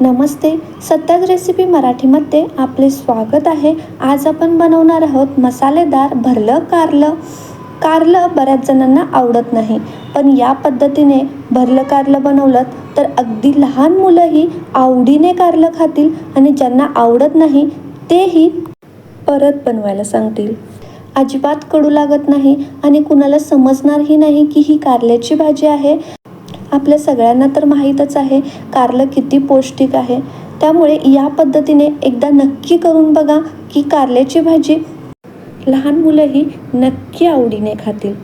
नमस्ते Satya's recipe मराठीमध्ये आपले स्वागत आहे. आज आपण बनवणार आहोत मसालेदार भरलं कारलं. कारलं बऱ्याच जणांना आवडत नाही पण या पद्धतीने भरलं कारलं बनवलं तर अगदी लहान मुलंही आवडीने कारलं खातील आणि ज्यांना आवडत नाही तेही परत बनवायला सांगतील. अजिबात कडू लागत नाही आणि कुणाला समजणारही नाही की ही कारल्याची भाजी आहे. आपल्या सगळ्यांना तर माहीतच आहे कारलं किती पौष्टिक आहे. त्यामुळे या पद्धतीने एकदा नक्की करून बघा की कारल्याची भाजी लहान मुलंही नक्की आवडीने खातील.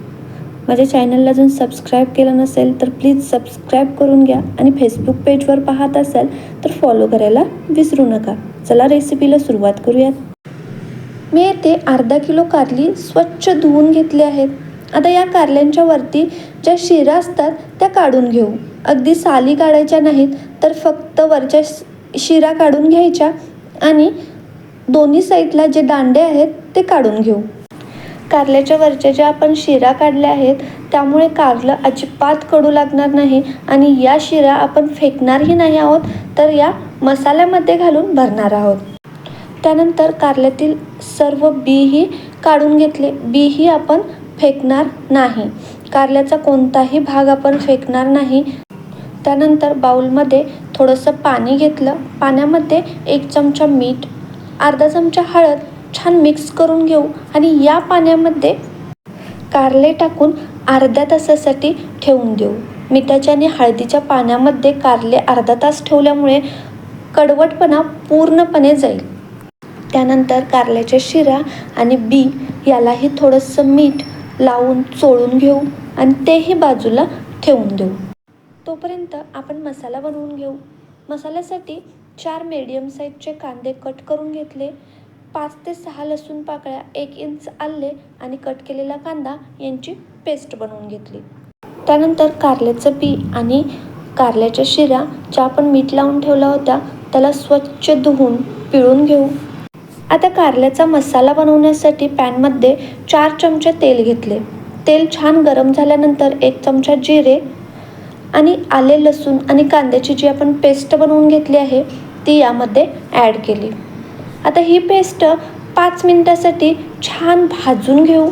माझ्या चॅनलला अजून सबस्क्राईब केलं नसेल तर प्लीज सबस्क्राईब करून घ्या आणि फेसबुक पेजवर पाहत असाल तर फॉलो करायला विसरू नका. चला रेसिपीला सुरुवात करूयात. मी येथे अर्धा किलो कारली स्वच्छ धुवून घेतली आहेत. आता या कारल्यांच्या वरती ज्या शिरा असतात त्या काढून घेऊ. अगदी साली काढायच्या नाहीत तर फक्त वरच्या शिरा काढून घ्यायच्या आणि दोन्ही साईडला जे दांडे आहेत ते काढून घेऊ. कारल्याच्या वरच्या ज्या आपण शिरा काढल्या आहेत त्यामुळे कारलं अजिबात कडू लागणार नाही आणि या शिरा आपण फेकणारही नाही आहोत तर या मसाल्यामध्ये घालून भरणार आहोत. त्यानंतर कारल्यातील सर्व बीही काढून घेतले. बीही आपण फेकणार नाही. कारल्याचा कोणताही भाग आपण फेकणार नाही. त्यानंतर बाउलमध्ये थोडंसं पाणी घेतलं. पाण्यामध्ये एक चमचा मीठ अर्धा चमचा हळद छान मिक्स करून घेऊ आणि या पाण्यामध्ये कारले टाकून अर्ध्या तासासाठी ठेवून देऊ. मिठाच्या आणि हळदीच्या पाण्यामध्ये कारले अर्धा तास ठेवल्यामुळे कडवटपणा पूर्णपणे जाईल. त्यानंतर कारल्याच्या शिरा आणि बी यालाही थोडंसं मीठ लावून चोळून घेऊ आणि तेही बाजूला ठेवून देऊ. तोपर्यंत आपण मसाला बनवून घेऊ. मसाल्यासाठी चार मीडियम साईजचे कांदे कट करून घेतले. पाच ते सहा लसूण पाकळ्या एक इंच आले आणि कट केलेला कांदा यांची पेस्ट बनवून घेतली. त्यानंतर कारल्याचं बी आणि कारल्याच्या शिरा ज्या आपण मीठ लावून ठेवल्या होत्या त्याला स्वच्छ धुवून पिळून घेऊ. आता कारल्याचा मसाला बनवण्यासाठी पॅनमध्ये चार चमचे तेल घेतले. तेल छान गरम झाल्यानंतर एक चमचा जिरे आणि आले लसूण आणि कांद्याची जी आपण पेस्ट बनवून घेतली आहे ती यामध्ये ॲड केली. आता ही पेस्ट पाच मिनटासाठी छान भाजून घेऊ.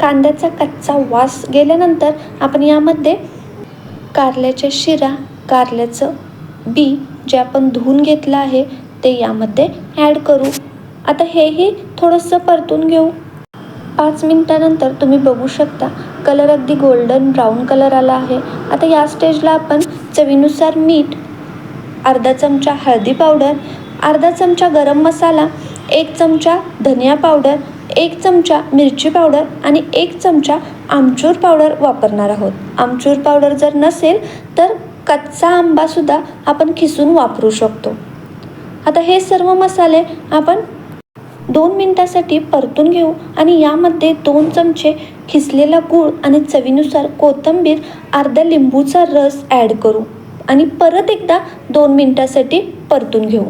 कांद्याचा कच्चा वास गेल्यानंतर आपण यामध्ये कारल्याच्या शिरा कारल्याचं बी जे आपण धुवून घेतलं आहे ते यामध्ये ॲड करू. आता हेही थोडंसं परतून घेऊ. पाच मिनटानंतर तुम्ही बघू शकता कलर अगदी गोल्डन ब्राऊन कलर आला आहे. आता या स्टेजला आपण चवीनुसार मीठ अर्धा चमचा हळदी पावडर अर्धा चमचा गरम मसाला एक चमचा धनिया पावडर एक चमचा मिरची पावडर आणि एक चमचा आमचूर पावडर वापरणार आहोत. आमचूर पावडर जर नसेल तर कच्चा आंबासुद्धा आपण खिसून वापरू शकतो. आता हे सर्व मसाले आपण दोन मिनटासाठी परतून घेऊ आणि यामध्ये दोन चमचे खिसलेला गूळ आणि चवीनुसार कोथिंबीर अर्धा लिंबूचा रस ॲड करू आणि परत एकदा दोन मिनटासाठी परतून घेऊ.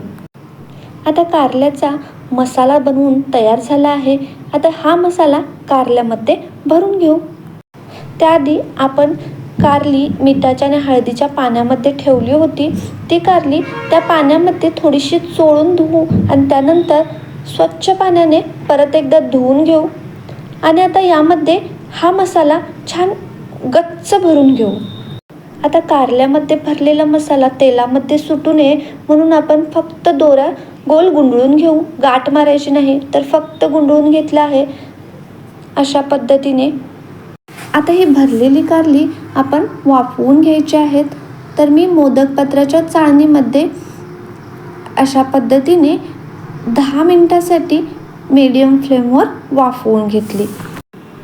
आता कारल्याचा मसाला बनवून तयार झाला आहे. आता हा मसाला कारल्यामध्ये भरून घेऊ. त्याआधी आपण कारली मिठाच्या आणि हळदीच्या पाण्यामध्ये ठेवली होती. ती कारली त्या पाण्यामध्ये थोडीशी चोळून धुवू आणि त्यानंतर स्वच्छ पाण्याने परत एकदा धुवून घेऊ. आणि आता यामध्ये हा मसाला छान गच्च भरून घेऊ. आता कारल्यामध्ये भरलेला मसाला तेलामध्ये सुटू नये म्हणून आपण फक्त दोरा गोल गुंडळून घेऊ. गाठ मारायची नाही तर फक्त गुंडळून घेतलं आहे अशा पद्धतीने. आता ही भरलेली कारली आपण वाफवून घ्यायची आहेत. तर मी मोदक पत्राच्या चाळणीमध्ये अशा पद्धतीने दहा मिनटासाठी मीडियम फ्लेमवर वाफवून घेतली.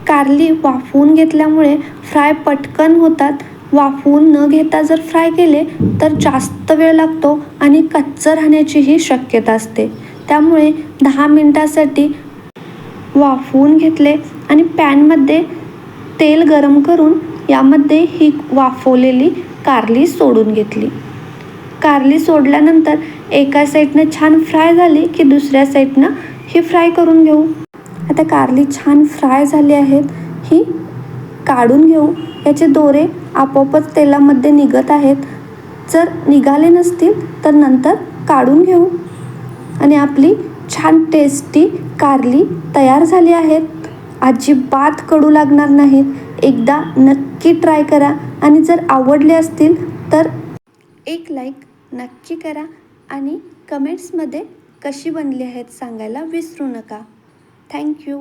कारली वाफवून घेतल्यामुळे फ्राय पटकन होतात. वाफवून न घेता जर फ्राय केले तर जास्त वेळ लागतो आणि कच्चं राहण्याचीही शक्यता असते. त्यामुळे दहा मिनटासाठी वाफवून घेतले आणि पॅनमध्ये तेल गरम करून यामध्ये ही वाफवलेली कारली सोडून घेतली. कारली सोडल्यानंतर एका साईडनं छान फ्राय झाली की दुसऱ्या साईडनं ही फ्राय करून घेऊ. आता कारली छान फ्राय झाली आहेत ही काढून घेऊ. याचे दोरे आपोआपच तेलामध्ये निघत आहेत. जर निघाले नसतील तर नंतर काढून घेऊ. आणि आपली छान टेस्टी कारली तयार झाली आहेत. अजिबात कडू लागणार नाहीत. एकदा नक्की ट्राय करा. आणि जर आवडले असतील तर एक लाईक नक्की करा आणि कमेंट्समध्ये कशी बनली आहेत सांगायला विसरू नका. थँक्यू